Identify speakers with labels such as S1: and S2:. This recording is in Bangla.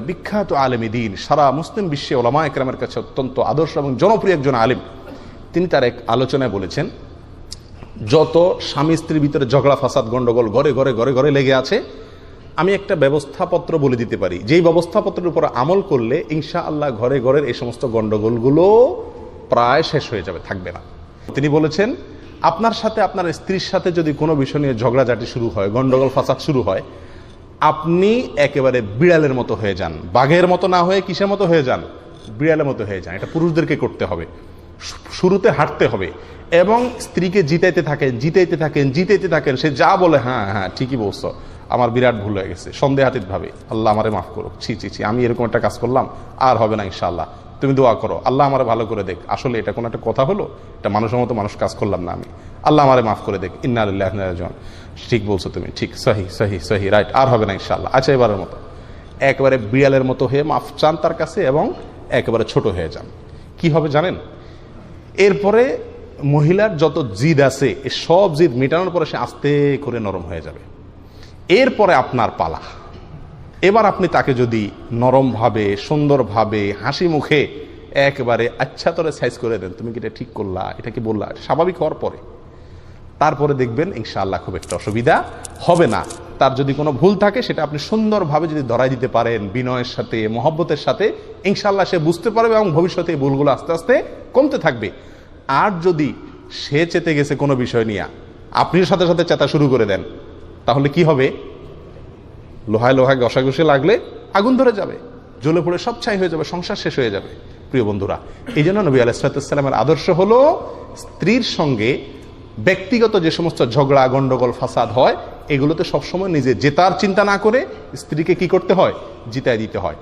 S1: বিখ্যাত আলেমী দিন। সারা মুসলিম বিশ্বে ওলামা একরামের কাছে অত্যন্ত আদর্শ এবং জনপ্রিয় একজন আলেম। তিনি তার এক আলোচনায় বলেছেন, যত স্বামী স্ত্রীর ভিতরে ঝগড়া, ফাসাদ, গন্ডগোল ঘরে ঘরে ঘরে ঘরে লেগে আছে, আমি একটা ব্যবস্থাপত্র বলে দিতে পারি। যেই ব্যবস্থাপত্রের উপর আমল করলে ইনশা আল্লাহ ঘরে ঘরের এই সমস্ত গন্ডগোলগুলো প্রায় শেষ হয়ে যাবে, থাকবে না। তিনি বলেছেন, আপনার সাথে আপনার স্ত্রীর সাথে যদি কোনো বিষয় নিয়ে ঝগড়াঝাটি শুরু হয়, গন্ডগোল, ফাসাদ শুরু হয় আপনি একেবারে বিড়ালের মতো হয়ে যান। বাঘের মতো না হয়ে কিসের মতো হয়ে যান? বিড়ালের মতো হয়ে যান। এটা পুরুষদেরকে করতে হবে। শুরুতে হাঁটতে হবে। এবং স্ত্রীকে জিতাইতে থাকেন জিতাইতে থাকেন জিতাইতে থাকেন। সে যা বলে হ্যাঁ হ্যাঁ ঠিকই বলছো। আমার বিরাট ভুল হয়ে গেছে। সন্দেহাতীত ভাবে। আল্লাহ আমারে মাফ করুক। ছি ছি ছি, আমি এরকম একটা কাজ করলাম, আর হবে না ইনশাআল্লাহ। তুমি দোয়া করো। আল্লাহ আমারে ভালো করে দেখ। আসলে এটা কোনো একটা কথা হলো, এটা মানুষের মতো মানুষ কাজ করলাম না আমি। আল্লাহ আমারে মাফ করে দেখ। ইন্না আল্লাহ ঠিক বলছো তুমি। ঠিক। সহি সহি সহি। রাইট আর হবে না ইনশাআল্লাহ। আচ্ছা এবারের মতো। একবারে বিড়ালের মতো হয়ে মাফ চান তার কাছে এবং একেবারে ছোট হয়ে যান। কি হবে জানেন? এরপরে মহিলার যত জিদ আছে সব জিদ মেটানোর পরে সে আস্তে করে নরম হয়ে যাবে। এরপরে আপনার পালা। এবার আপনি তাকে যদি নরমভাবে, সুন্দরভাবে হাসি মুখে একবারে আচ্ছা তরে সাইজ করে দেন, তুমি কি এটা ঠিক করলা? এটা কি বললা? স্বাভাবিক হওয়ার পরে। তারপরে দেখবেন ইনশাআল্লাহ খুব একটা অসুবিধা হবে না। তার যদি কোনো ভুল থাকে, সেটা আপনি সুন্দরভাবে যদি ধরাই দিতে পারেন, বিনয়ের সাথে, মহব্বতের সাথে, ইনশাআল্লাহ সে বুঝতে পারবে এবং ভবিষ্যতে এই ভুলগুলো আস্তে আস্তে কমতে থাকবে। আর যদি সে চেতে গেছে কোনো বিষয় নিয়ে, আপনিও সাথে সাথে চেতা শুরু করে দেন, তাহলে কি হবে? লোহায় লোহায় ঘষাঘষে লাগলে আগুন ধরে যাবে, জ্বলে পড়ে সব ছাই হয়ে যাবে, সংসার শেষ হয়ে যাবে, প্রিয় বন্ধুরা। এই জন্য নবী আলাইসালামের আদর্শ হলো স্ত্রীর সঙ্গে ব্যক্তিগত যে সমস্ত ঝগড়া গণ্ডগোল ফাসাদ হয়, এগুলোতে সবসময় নিজে জেতার চিন্তা না করে স্ত্রীকে কি করতে হয়? জিতায় দিতে হয়।